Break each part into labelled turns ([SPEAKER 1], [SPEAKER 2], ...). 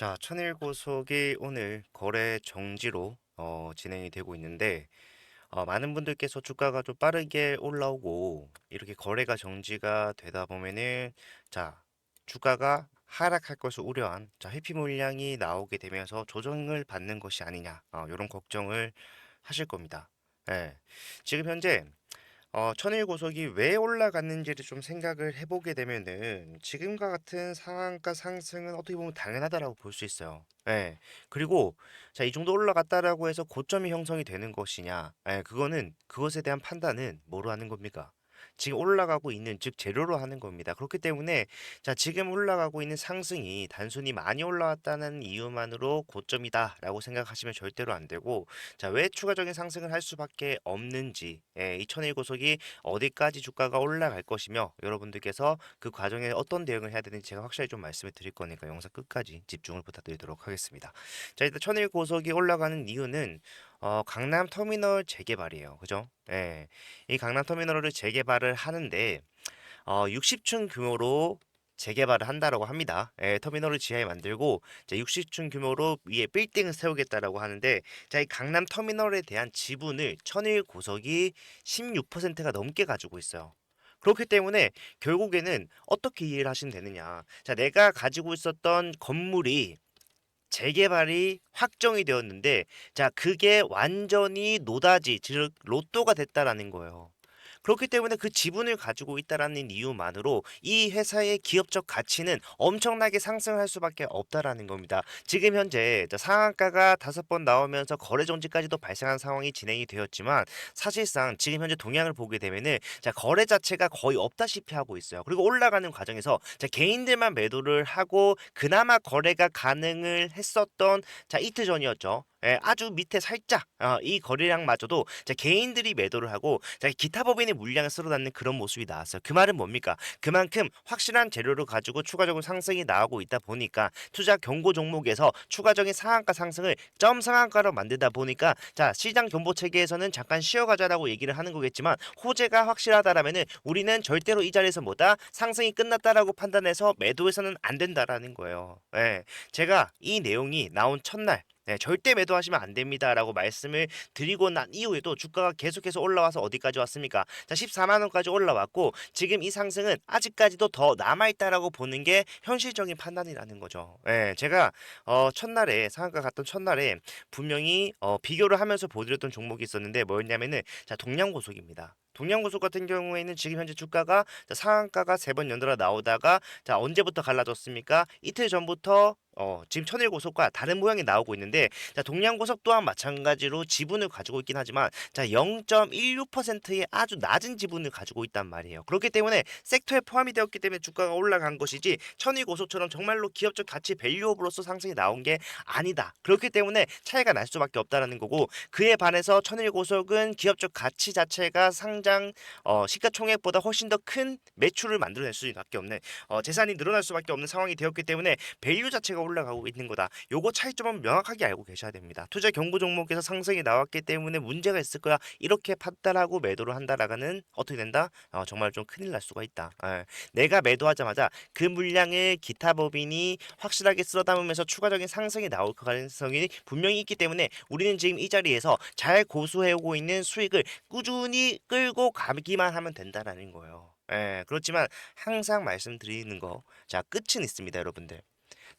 [SPEAKER 1] 자, 천일고속이 오늘 거래 정지로 어, 진행이 되고 있는데 어, 많은 분들께서 주가가 좀 빠르게 올라오고 이렇게 거래가 정지가 되다 보면은 자, 주가가 하락할 것을 우려한 자, 회피 물량이 나오게 되면서 조정을 받는 것이 아니냐 어, 이런 걱정을 하실 겁니다. 예. 지금 현재 어, 천일 고속이 왜 올라갔는지를 좀 생각을 해보게 되면은 지금과 같은 상한가 상승은 어떻게 보면 당연하다라고 볼 수 있어요. 예. 그리고 자, 이 정도 올라갔다라고 해서 고점이 형성이 되는 것이냐? 예, 그거는 그것에 대한 판단은 뭐로 하는 겁니까? 지금 올라가고 있는 즉 재료로 하는 겁니다. 그렇기 때문에 자, 지금 올라가고 있는 상승이 단순히 많이 올라왔다는 이유만으로 고점이다라고 생각하시면 절대로 안 되고 자, 왜 추가적인 상승을 할 수밖에 없는지 예, 이 천일 고속이 어디까지 주가가 올라갈 것이며 여러분들께서 그 과정에 어떤 대응을 해야 되는지 제가 확실히 좀 말씀을 드릴 거니까 영상 끝까지 집중을 부탁드리도록 하겠습니다. 자, 일단 천일 고속이 올라가는 이유는 어, 강남 터미널 재개발이에요. 그죠? 예. 이 강남 터미널을 재개발을 하는데 어, 60층 규모로 재개발을 한다라고 합니다. 예, 터미널을 지하에 만들고 자, 60층 규모로 위에 빌딩을 세우겠다라고 하는데 자, 이 강남 터미널에 대한 지분을 천일 고석이 16%가 넘게 가지고 있어요. 그렇기 때문에 결국에는 어떻게 이해를 하시면 되느냐. 자, 내가 가지고 있었던 건물이 재개발이 확정이 되었는데 자, 그게 완전히 노다지, 즉 로또가 됐다라는 거예요. 그렇기 때문에 그 지분을 가지고 있다라는 이유만으로 이 회사의 기업적 가치는 엄청나게 상승할 수밖에 없다라는 겁니다. 지금 현재 자, 상한가가 다섯 번 나오면서 거래 정지까지도 발생한 상황이 진행이 되었지만 사실상 지금 현재 동향을 보게 되면은 자, 거래 자체가 거의 없다시피 하고 있어요. 그리고 올라가는 과정에서 자, 개인들만 매도를 하고 그나마 거래가 가능을 했었던 자, 이틀 전이었죠. 예, 아주 밑에 살짝 어, 이 거래량마저도 자, 개인들이 매도를 하고 자, 기타 법인의 물량을 쓸어담는 그런 모습이 나왔어요. 그 말은 뭡니까? 그만큼 확실한 재료를 가지고 추가적인 상승이 나오고 있다 보니까 투자 경고 종목에서 추가적인 상한가 상승을 점 상한가로 만들다 보니까 자 시장 경보 체계에서는 잠깐 쉬어가자라고 얘기를 하는 거겠지만 호재가 확실하다라면은 우리는 절대로 이 자리에서 뭐다 상승이 끝났다라고 판단해서 매도해서는 안 된다라는 거예요. 예, 제가 이 내용이 나온 첫날 네, 절대 매도하시면 안 됩니다라고 말씀을 드리고 난 이후에도 주가가 계속해서 올라와서 어디까지 왔습니까? 자, 14만 원까지 올라왔고 지금 이 상승은 아직까지도 더 남아 있다라고 보는 게 현실적인 판단이라는 거죠. 예, 제가 어, 첫날에 상한가 갔던 첫날에 분명히 어, 비교를 하면서 보여드렸던 종목이 있었는데 뭐였냐면은 자, 동양고속입니다. 동양고속 같은 경우에는 지금 현재 주가가 자, 상한가가 세 번 연달아 나오다가 자 언제부터 갈라졌습니까? 이틀 전부터 어, 지금 천일고속과 다른 모양이 나오고 있는데 자, 동양고속 또한 마찬가지로 지분을 가지고 있긴 하지만 자, 0.16%의 아주 낮은 지분을 가지고 있단 말이에요. 그렇기 때문에 섹터에 포함이 되었기 때문에 주가가 올라간 것이지 천일고속처럼 정말로 기업적 가치 밸류업으로서 상승이 나온 게 아니다. 그렇기 때문에 차이가 날 수밖에 없다라는 거고 그에 반해서 천일고속은 기업적 가치 자체가 상장 어, 시가총액보다 훨씬 더 큰 매출을 만들어낼 수밖에 없는 어, 재산이 늘어날 수밖에 없는 상황이 되었기 때문에 밸류 자체가 올라가고 있는 거다. 요거 차이점은 명확하게 알고 계셔야 됩니다. 투자 경고 종목에서 상승이 나왔기 때문에 문제가 있을 거야. 이렇게 판단하고 매도를 한다라가는 어떻게 된다? 어, 정말 좀 큰일 날 수가 있다. 예. 내가 매도하자마자 그 물량을 기타 법인이 확실하게 쓸어 담으면서 추가적인 상승이 나올 가능성이 분명히 있기 때문에 우리는 지금 이 자리에서 잘 고수해오고 있는 수익을 꾸준히 끌고 가기만 하면 된다라는 거예요. 예, 그렇지만 항상 말씀드리는 거, 자 끝은 있습니다, 여러분들.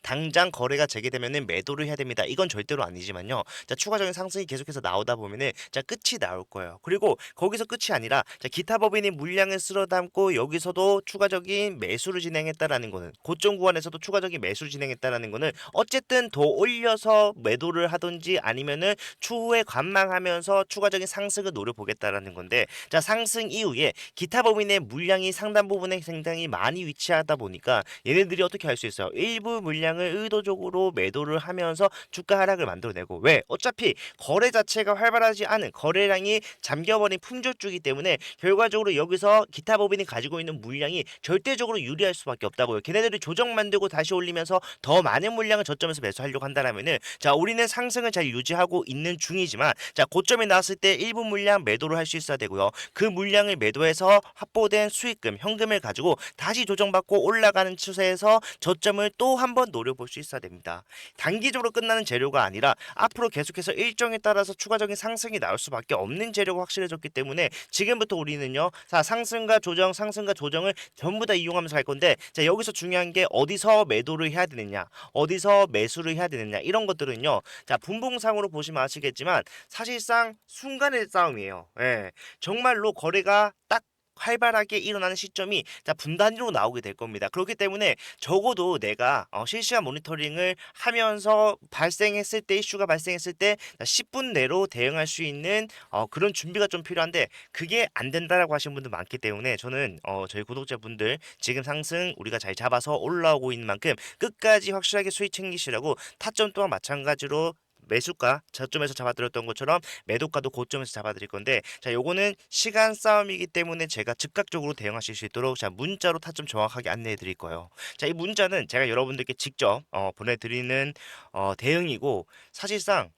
[SPEAKER 1] 당장 거래가 재개되면은 매도를 해야 됩니다. 이건 절대로 아니지만요. 자, 추가적인 상승이 계속해서 나오다 보면은 자, 끝이 나올 거예요. 그리고 거기서 끝이 아니라 자, 기타 법인이 물량을 쓸어 담고 여기서도 추가적인 매수를 진행했다라는 거는 고점 구간에서도 추가적인 매수를 진행했다라는 거는 어쨌든 더 올려서 매도를 하든지 아니면은 추후에 관망하면서 추가적인 상승을 노려보겠다라는 건데 자, 상승 이후에 기타 법인의 물량이 상당 부분에 굉장히 많이 위치하다 보니까 얘네들이 어떻게 할 수 있어요? 일부 물량 을 의도적으로 매도를 하면서 주가 하락을 만들어내고 왜? 어차피 거래 자체가 활발하지 않은 거래량이 잠겨버린 품절주기 때문에 결과적으로 여기서 기타 법인이 가지고 있는 물량이 절대적으로 유리할 수밖에 없다고요. 걔네들이 조정 만들고 다시 올리면서 더 많은 물량을 저점에서 매수하려고 한다라면은 자 우리는 상승을 잘 유지하고 있는 중이지만 자 고점에 나왔을 때 일부 물량 매도를 할 수 있어야 되고요. 그 물량을 매도해서 확보된 수익금 현금을 가지고 다시 조정받고 올라가는 추세에서 저점을 또 한번 노 려볼 수 있어야 됩니다. 단기적으로 끝나는 재료가 아니라 앞으로 계속해서 일정에 따라서 추가적인 상승이 나올 수밖에 없는 재료가 확실해졌기 때문에 지금부터 우리는요. 자, 상승과 조정, 상승과 조정을 전부 다 이용하면서 갈 건데 자, 여기서 중요한 게 어디서 매도를 해야 되느냐, 어디서 매수를 해야 되느냐 이런 것들은요. 자, 분봉상으로 보시면 아시겠지만 사실상 순간의 싸움이에요. 예. 정말로 거래가 딱 활발하게 일어나는 시점이 자 분단위로 나오게 될 겁니다. 그렇기 때문에 적어도 내가 어, 실시간 모니터링을 하면서 발생했을 때 이슈가 발생했을 때 자, 10분 내로 대응할 수 있는 어, 그런 준비가 좀 필요한데 그게 안 된다라고 하시는 분들 많기 때문에 저는 어, 저희 구독자분들 지금 상승 우리가 잘 잡아서 올라오고 있는 만큼 끝까지 확실하게 수익 챙기시라고 타점 또한 마찬가지로 매수가 저점에서 잡아드렸던 것처럼 매도가도 고점에서 잡아드릴 건데 자 요거는 시간 싸움이기 때문에 제가 즉각적으로 대응하실 수 있도록 자 문자로 타점 정확하게 안내해 드릴 거예요. 자 이 문자는 제가 여러분들께 직접 어, 보내드리는 어, 대응이고 사실상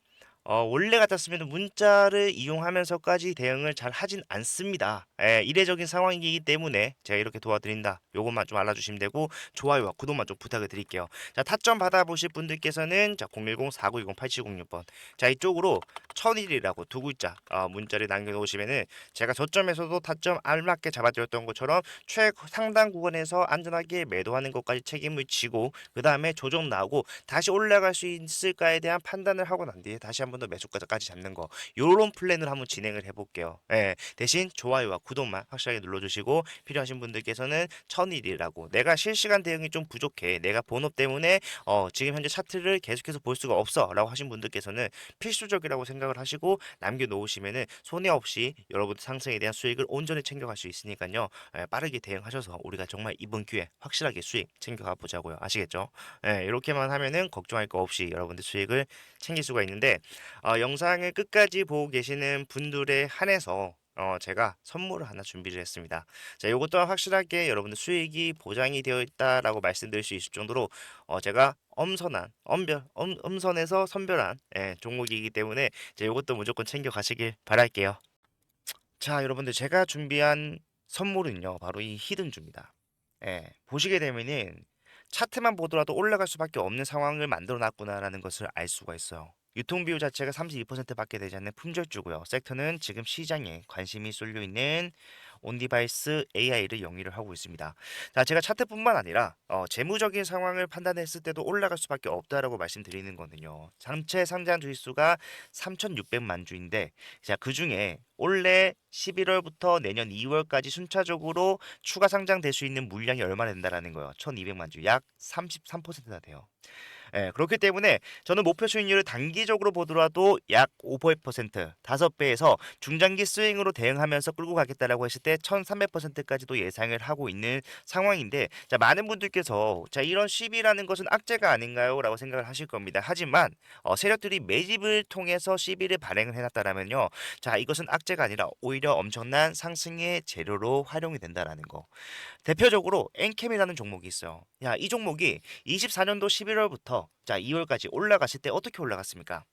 [SPEAKER 1] 어, 원래 같았으면 문자를 이용하면서까지 대응을 잘 하진 않습니다. 예, 이례적인 상황이기 때문에 제가 이렇게 도와드린다. 요것만 좀 알아주시면 되고 좋아요와 구독만 좀 부탁을 드릴게요. 자 타점 받아보실 분들께서는 자 010-4920-8706번 자 이쪽으로 천일이라고 두 글자 어, 문자를 남겨놓으시면은 제가 저점에서도 타점 알맞게 잡아드렸던 것처럼 최상단 구간에서 안전하게 매도하는 것까지 책임을 지고 그 다음에 조정 나오고 다시 올라갈 수 있을까에 대한 판단을 하고 난 뒤에 다시 한번 더 매수가까지 잡는 거. 요런 플랜을 한번 진행을 해볼게요. 예, 대신 좋아요와 구독만 확실하게 눌러주시고 필요하신 분들께서는 천일이라고. 내가 실시간 대응이 좀 부족해. 내가 본업 때문에 어, 지금 현재 차트를 계속해서 볼 수가 없어 라고 하신 분들께서는 필수적이라고 생각을 하시고 남겨놓으시면은 손해 없이 여러분 상승에 대한 수익을 온전히 챙겨갈 수 있으니까요. 예, 빠르게 대응하셔서 우리가 정말 이번 기회에 확실하게 수익 챙겨가 보자고요. 아시겠죠? 예, 이렇게만 하면은 걱정할 거 없이 여러분들 수익을 챙길 수가 있는데 어, 영상을 끝까지 보고 계시는 분들에 한해서 어, 제가 선물을 하나 준비를 했습니다. 자, 이것 또한 확실하게 여러분들 수익이 보장이 되어 있다라고 말씀드릴 수 있을 정도로 어, 제가 엄선한, 엄별, 엄, 엄선해서 선별한 예, 종목이기 때문에 이제 이것도 무조건 챙겨 가시길 바랄게요. 자, 여러분들 제가 준비한 선물은요, 바로 이 히든주입니다. 예, 보시게 되면은 차트만 보더라도 올라갈 수밖에 없는 상황을 만들어 놨구나라는 것을 알 수가 있어요. 유통 비율 자체가 32%밖에 되지 않는 품절주고요. 섹터는 지금 시장에 관심이 쏠려 있는 온디바이스 AI를 영위를 하고 있습니다. 자, 제가 차트뿐만 아니라 어, 재무적인 상황을 판단했을 때도 올라갈 수밖에 없다라고 말씀드리는 거는요. 전체 상장 주식수가 3,600만 주인데, 자, 그 중에 올해 11월부터 내년 2월까지 순차적으로 추가 상장될 수 있는 물량이 얼마나 된다라는 거예요. 1,200만 주, 약 33%나 돼요. 예, 그렇기 때문에 저는 목표 수익률을 단기적으로 보더라도 약 5%, 5배에서 중장기 스윙으로 대응하면서 끌고 가겠다라고 했을 때 1300%까지도 예상을 하고 있는 상황인데 자, 많은 분들께서 자, 이런 시비라는 것은 악재가 아닌가요? 라고 생각을 하실 겁니다. 하지만 어, 세력들이 매집을 통해서 시비를 발행을 해 놨다라면요. 자, 이것은 악재가 아니라 오히려 엄청난 상승의 재료로 활용이 된다라는 거. 대표적으로 엔캠이라는 종목이 있어요. 야, 이 종목이 24년도 11월부터 자 2월까지 올라갔을 때 어떻게 올라갔습니까?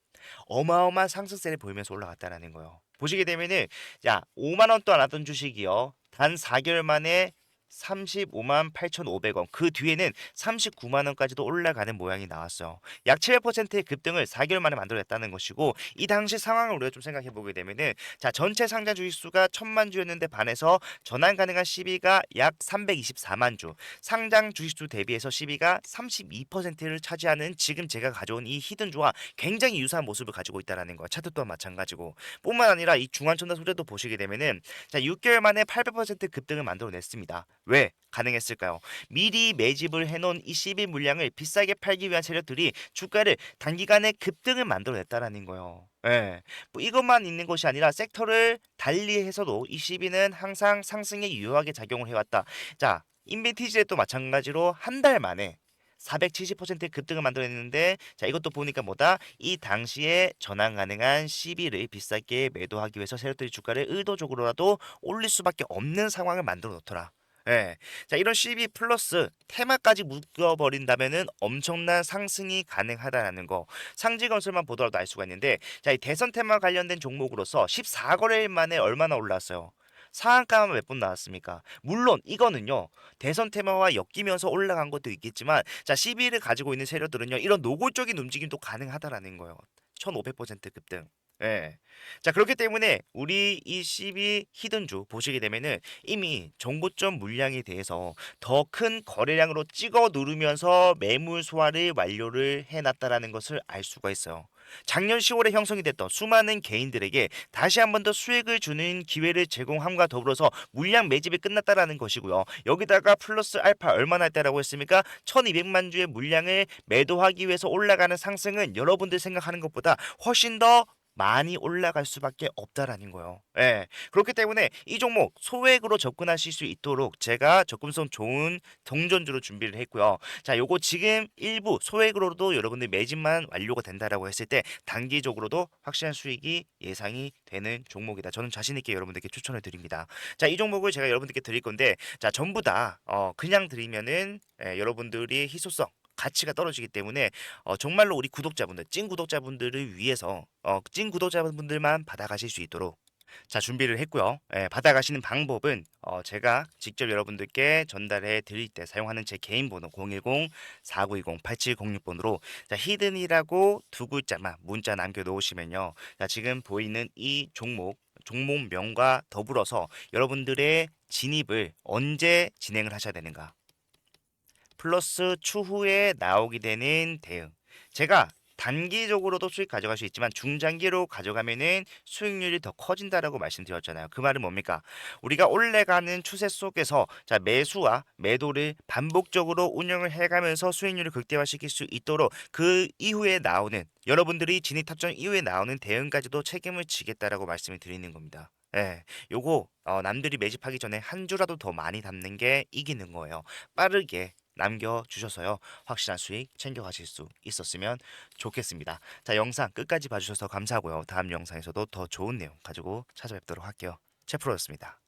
[SPEAKER 1] 어마어마한 상승세를 보이면서 올라갔다라는 거예요. 보시게 되면은 야 5만 원도 안 하던 주식이요. 단 4개월 만에 35만 8,500원. 그 뒤에는 39만 원까지도 올라가는 모양이 나왔어요. 약 700%의 급등을 4개월 만에 만들어냈다는 것이고 이 당시 상황을 우리가 좀 생각해 보게 되면은 자 전체 상장 주식 수가 1천만 주였는데 반해서 전환 가능한 시비가 약 324만 주. 상장 주식 수 대비해서 시비가 32%를 차지하는 지금 제가 가져온 이 히든주와 굉장히 유사한 모습을 가지고 있다라는 거야. 차트 또한 마찬가지고. 뿐만 아니라 이 중환천사 소재도 보시게 되면은 자 6개월 만에 800% 급등을 만들어냈습니다. 왜 가능했을까요? 미리 매집을 해놓은 이 CB 물량을 비싸게 팔기 위한 세력들이 주가를 단기간에 급등을 만들어냈다라는 거예요. 예. 뭐 이것만 있는 것이 아니라 섹터를 달리해서도 이 CB는 항상 상승에 유효하게 작용을 해왔다. 자, 인벤티지에도 마찬가지로 한 달 만에 470%의 급등을 만들어냈는데 자 이것도 보니까 뭐다 이 당시에 전환 가능한 CB를 비싸게 매도하기 위해서 세력들이 주가를 의도적으로라도 올릴 수밖에 없는 상황을 만들어 놓더라. 예. 자, 이런 CB 플러스 테마까지 묶어버린다면은 엄청난 상승이 가능하다라는 거. 상지 건설만 보더라도 알 수가 있는데, 자, 이 대선 테마 관련된 종목으로서 14거래일 만에 얼마나 올랐어요? 상한가만 몇 번 나왔습니까? 물론 이거는요. 대선 테마와 엮이면서 올라간 것도 있겠지만 자, 12를 가지고 있는 세력들은요. 이런 노골적인 움직임도 가능하다라는 거예요. 1500% 급등. 예. 자, 그렇기 때문에 우리 이 12 히든주 보시게 되면은 이미 정보점 물량에 대해서 더 큰 거래량으로 찍어 누르면서 매물 소화를 완료를 해놨다라는 것을 알 수가 있어요. 작년 10월에 형성이 됐던 수많은 개인들에게 다시 한 번 더 수익을 주는 기회를 제공함과 더불어서 물량 매집이 끝났다라는 것이고요. 여기다가 플러스 알파 얼마나 했다라고 했습니까? 1200만 주의 물량을 매도하기 위해서 올라가는 상승은 여러분들 생각하는 것보다 훨씬 더 많이 올라갈 수밖에 없다라는 거예요. 예. 그렇기 때문에 이 종목 소액으로 접근하실 수 있도록 제가 접근성 좋은 동전주로 준비를 했고요. 자, 요거 지금 일부 소액으로도 여러분들 매집만 완료가 된다라고 했을 때 단기적으로도 확실한 수익이 예상이 되는 종목이다. 저는 자신 있게 여러분들께 추천을 드립니다. 자, 이 종목을 제가 여러분들께 드릴 건데 자, 전부 다 어, 그냥 드리면은 예, 여러분들이 희소성 가치가 떨어지기 때문에 어, 정말로 우리 구독자분들, 찐 구독자분들을 위해서 어, 찐 구독자분들만 받아가실 수 있도록 자 준비를 했고요. 예, 받아가시는 방법은 어, 제가 직접 여러분들께 전달해 드릴 때 사용하는 제 개인 번호 010-4920-8706번으로 자, 히든이라고 두 글자만 문자 남겨 놓으시면요. 자, 지금 보이는 이 종목 종목명과 더불어서 여러분들의 진입을 언제 진행을 하셔야 되는가? 플러스 추후에 나오게 되는 대응. 제가 단기적으로도 수익 가져갈 수 있지만 중장기로 가져가면은 수익률이 더 커진다라고 말씀드렸잖아요. 그 말은 뭡니까? 우리가 올라가는 추세 속에서 자 매수와 매도를 반복적으로 운영을 해가면서 수익률을 극대화시킬 수 있도록 그 이후에 나오는 여러분들이 진입 탑정 이후에 나오는 대응까지도 책임을 지겠다라고 말씀을 드리는 겁니다. 예, 요거 어, 남들이 매집하기 전에 한 주라도 더 많이 담는 게 이기는 거예요. 빠르게 남겨주셔서요. 확실한 수익 챙겨가실 수 있었으면 좋겠습니다. 자, 영상 끝까지 봐주셔서 감사하고요. 다음 영상에서도 더 좋은 내용 가지고 찾아뵙도록 할게요. 채프로였습니다.